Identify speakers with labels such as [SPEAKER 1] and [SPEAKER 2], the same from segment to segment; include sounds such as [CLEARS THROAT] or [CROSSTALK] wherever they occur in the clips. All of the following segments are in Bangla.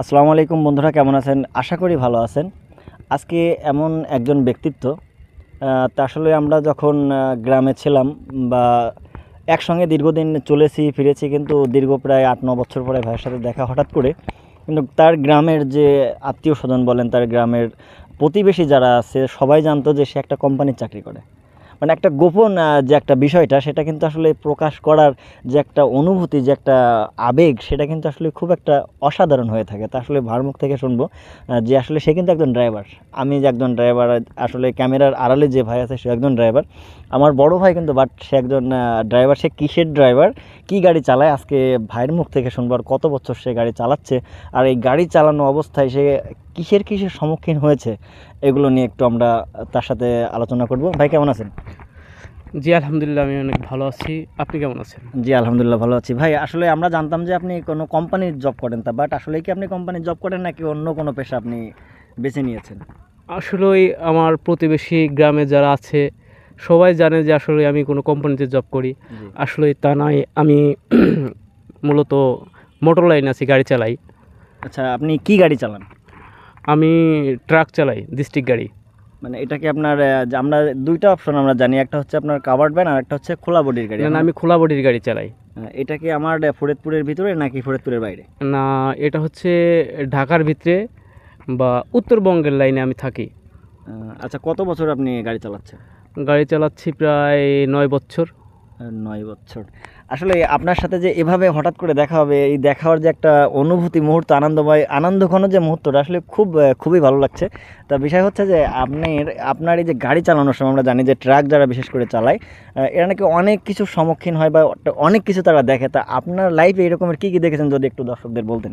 [SPEAKER 1] আসসালামু আলাইকুম বন্ধুরা, কেমন আছেন? আশা করি ভালো আছেন। আজকে এমন একজন ব্যক্তিত্ব তা আসলে আমরা যখন গ্রামে ছিলাম বা একসঙ্গে দীর্ঘদিন চলেছি, ফিরেছি, কিন্তু দীর্ঘ প্রায় আট, ন বছর পরে ভাইয়ের সাথে দেখা হঠাৎ করে, কিন্তু তার গ্রামের যে আত্মীয় স্বজন বলেন, তার গ্রামের প্রতিবেশী যারা আছে, সবাই জানতো যে সে একটা কোম্পানির চাকরি করে। মানে একটা গোপন যে একটা বিষয়টা, সেটা কিন্তু আসলে প্রকাশ করার যে একটা অনুভূতি, যে একটা আবেগ, সেটা কিন্তু আসলে খুব একটা অসাধারণ হয়ে থাকে। তা আসলে ভার মুখ থেকে শুনব যে আসলে সে কিন্তু একজন ড্রাইভার আমি যে একজন ড্রাইভার আসলে ক্যামেরার আড়ালে যে ভাই আছে, সে একজন ড্রাইভার আমার বড় ভাই কিন্তু বাট সে একজন ড্রাইভার সে কিসের ড্রাইভার কি গাড়ি চালায়? আজকে ভাইয়ের মুখ থেকে শুনব, আর কত বছর সে গাড়ি চালাচ্ছে? আর এই গাড়ি চালানো অবস্থায় সে কিসের কিসের সম্মুখীন হয়েছে? এগুলো নিয়ে একটু আমরা তার সাথে আলোচনা করব। ভাই, কেমন আছেন?
[SPEAKER 2] জি আলহামদুলিল্লাহ আমি অনেক ভালো আছি। আপনি কেমন আছেন?
[SPEAKER 1] জি আলহামদুলিল্লাহ ভালো আছি। ভাই আসলে আমরা জানতাম যে আপনি কোনো কোম্পানির জব করেন তা বাট আসলে কি আপনি কোম্পানির জব করেন নাকি অন্য কোনো পেশা আপনি বেছে নিয়েছেন?
[SPEAKER 2] আসলেই আমার প্রতিবেশী গ্রামে যারা আছে সবাই জানে যে আসলে আমি কোনো কোম্পানিতে জব করি। আসলে তা নয় আমি [CLEARS THROAT] মূলত মোটর লাইন আছি গাড়ি চালাই।
[SPEAKER 1] আচ্ছা আপনি কি গাড়ি চালান?
[SPEAKER 2] আমি ট্রাক চালাই ডিস্ট্রিক্ট গাড়ি।
[SPEAKER 1] মানে এটাকে আপনার আমরা দুইটা অপশন আমরা জানি একটা হচ্ছে আপনার কাভার্ড ভ্যান আর একটা হচ্ছে খোলা বডির গাড়ি।
[SPEAKER 2] না আমি খোলা বডির গাড়ি চালাই।
[SPEAKER 1] এটা কি আমার ফরিদপুরের ভিতরে নাকি ফরিদপুরের বাইরে?
[SPEAKER 2] না এটা হচ্ছে ঢাকার ভিতরে বা উত্তরবঙ্গের লাইনে আমি থাকি।
[SPEAKER 1] আচ্ছা কত বছর আপনি গাড়ি চালাচ্ছেন?
[SPEAKER 2] গাড়ি চালাচ্ছি প্রায় নয় বছর।
[SPEAKER 1] নয় বছর। আসলে আপনার সাথে যে এভাবে হঠাৎ করে দেখা হবে, এই দেখা হওয়ার যে একটা অনুভূতি মুহূর্ত, আনন্দময় আনন্দঘন যে মুহূর্তটা, আসলে খুব খুবই ভালো লাগছে। তা বিষয় হচ্ছে যে আপনার আপনার এই যে গাড়ি চালানোর সময় আমরা জানি যে ট্রাক যারা বিশেষ করে চালায় এরা নাকি অনেক কিছুর সম্মুখীন হয় বা অনেক কিছু তারা দেখে। তা আপনার লাইফে এরকমের কী কী দেখেছেন যদি একটু দর্শকদের বলতেন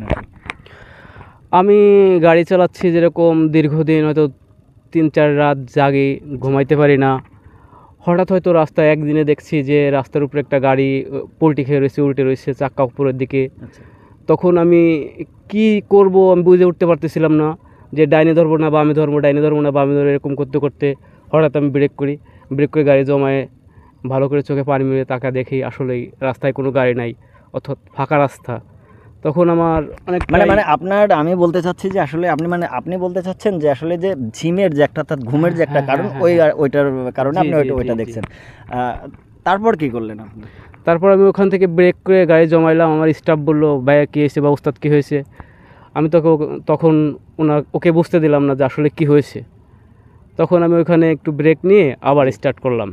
[SPEAKER 2] আমি গাড়ি চালাচ্ছি যেরকম দীর্ঘদিন হয়তো তিন চার রাত জাগি, ঘুমাইতে পারি না। হঠাৎ হয়তো রাস্তায় একদিনে দেখছি যে রাস্তার উপরে একটা গাড়ি পোলট্রি খেয়ে রয়েছে উল্টে রয়েছে চাক্কা উপরের দিকে।
[SPEAKER 1] আচ্ছা।
[SPEAKER 2] তখন আমি কি করব আমি বুঝে উঠতে পারতেছিলাম না যে ডাইনে ধরবো না বামে ধরবো ডাইনে ধরবো না বামে ধরবো এরকম করতে করতে হঠাৎ আমি ব্রেক করি। ব্রেক করে গাড়ি জমায়ে ভালো করে চোখে পানি মেরে তাকা দেখি আসলেই রাস্তায় কোনো গাড়ি নাই অর্থাৎ ফাঁকা রাস্তা। তখন আমার অনেক
[SPEAKER 1] মানে মানে আপনার আমি বলতে চাচ্ছি যে আসলে আপনি মানে আপনি বলতে চাচ্ছেন যে আসলে যে ঝিমের যে একটা অর্থাৎ ঘুমের যে একটা
[SPEAKER 2] হ্যাঁ,
[SPEAKER 1] কারণ
[SPEAKER 2] হ্যাঁ,
[SPEAKER 1] ওই ওইটার কারণে আপনি ওইটা ওইটা দেখছেন। তারপর কি করলেন আপনি?
[SPEAKER 2] তারপর আমি ওখান থেকে ব্রেক করে গাড়ি জমাইলাম আমার স্টাফ বলল ভাইয়া কী হয়েছে বা উস্তাদ কী হয়েছে? আমি তোকে তখন ওনার ওকে বুঝতে দিলাম না যে আসলে কী হয়েছে। তখন আমি ওখানে একটু ব্রেক নিয়ে আবার স্টার্ট করলাম।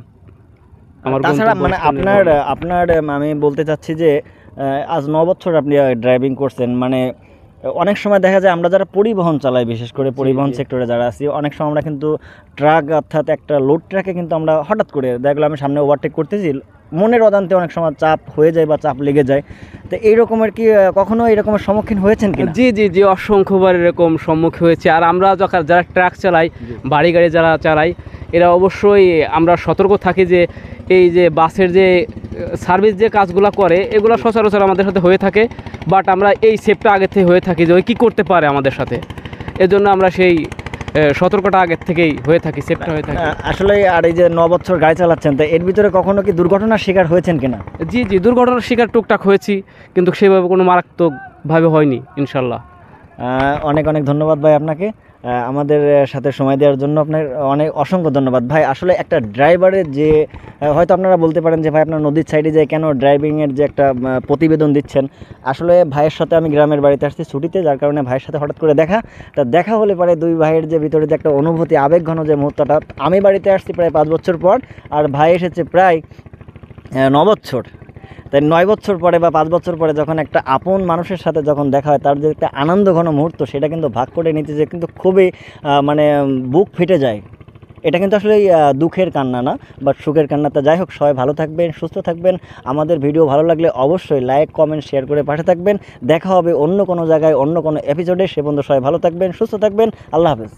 [SPEAKER 2] আমার
[SPEAKER 1] তাছাড়া মানে আপনার আপনার আমি বলতে চাচ্ছি যে আজ ন বছর আপনি ড্রাইভিং করছেন মানে অনেক সময় দেখা যায় আমরা যারা পরিবহন চালাই বিশেষ করে পরিবহন সেক্টরে যারা আছি অনেক সময় আমরা কিন্তু ট্রাক অর্থাৎ একটা লোড ট্রাকে কিন্তু আমরা হঠাৎ করে দেখলাম আমি সামনে ওভারটেক করতেছি মনের অদান্তে অনেক সময় চাপ হয়ে যায় বা চাপ লেগে যায়। তো এই রকমের কি কখনো এরকমের সম্মুখীন হয়েছেন কি
[SPEAKER 2] জি জি জি অসংখ্যবার এরকম সম্মুখীন হয়েছে। আর আমরা যখন যারা ট্রাক চালাই বাড়ি গাড়ি যারা চালাই এরা অবশ্যই আমরা সতর্ক থাকি যে এই যে বাসের যে সার্ভিস যে কাজগুলো করে এগুলো সচরাচর আমাদের সাথে হয়ে থাকে বাট আমরা এই সেফটা আগে থেকে হয়ে থাকি যে ওই কী করতে পারে আমাদের সাথে। এজন্য আমরা সেই সতর্কটা আগের থেকেই হয়ে থাকি সেফটা হয়ে থাকি।
[SPEAKER 1] আসলে আর এই যে ন বছর গাড়ি চালাচ্ছেন তো এর ভিতরে কখনো কি দুর্ঘটনার শিকার হয়েছেন কিনা?
[SPEAKER 2] জি জি দুর্ঘটনার শিকার টুকটাক হয়েছি কিন্তু সেভাবে কোনো মারাত্মকভাবে হয়নি ইনশাল্লাহ।
[SPEAKER 1] অনেক অনেক ধন্যবাদ ভাই আপনাকে। আমাদের সাথে সময় দেওয়ার জন্য আপনার অনেক অসংখ্য ধন্যবাদ। ভাই আসলে একটা ড্রাইভারের যে হয়তো আপনারা বলতে পারেন যে ভাই আপনার নদীর সাইডে যে কেন ড্রাইভিংয়ের যে একটা প্রতিবেদন দিচ্ছেন আসলে ভাইয়ের সাথে আমি গ্রামের বাড়িতে আসছি ছুটিতে যার কারণে ভাইয়ের সাথে হঠাৎ করে দেখা। তা দেখা হলে পরে দুই ভাইয়ের যে ভিতরে যে একটা অনুভূতি আবেগঘন যে মুহূর্তটা আমি বাড়িতে আসছি প্রায় পাঁচ বছর পর আর ভাই এসেছে প্রায় আহ, ন বছর তাই নয় বছর পরে বা পাঁচ বছর পরে যখন একটা আপন মানুষের সাথে যখন দেখা হয়, তার যে একটা আনন্দ ঘন মুহূর্ত, সেটা কিন্তু ভাগ করে নিতে যে কিন্তু খুবই মানে বুক ফেটে যায়। এটা কিন্তু আসলে দুঃখের কান্না না বাট সুখের কান্না। তা যাই হোক, সবাই ভালো থাকবেন, সুস্থ থাকবেন। আমাদের ভিডিও ভালো লাগলে অবশ্যই লাইক কমেন্ট শেয়ার করে পাশে থাকবেন। দেখা হবে অন্য কোনো জায়গায়, অন্য কোনো এপিসোডে সে পর্যন্ত সবাই ভালো থাকবেন, সুস্থ থাকবেন। আল্লাহ হাফেজ।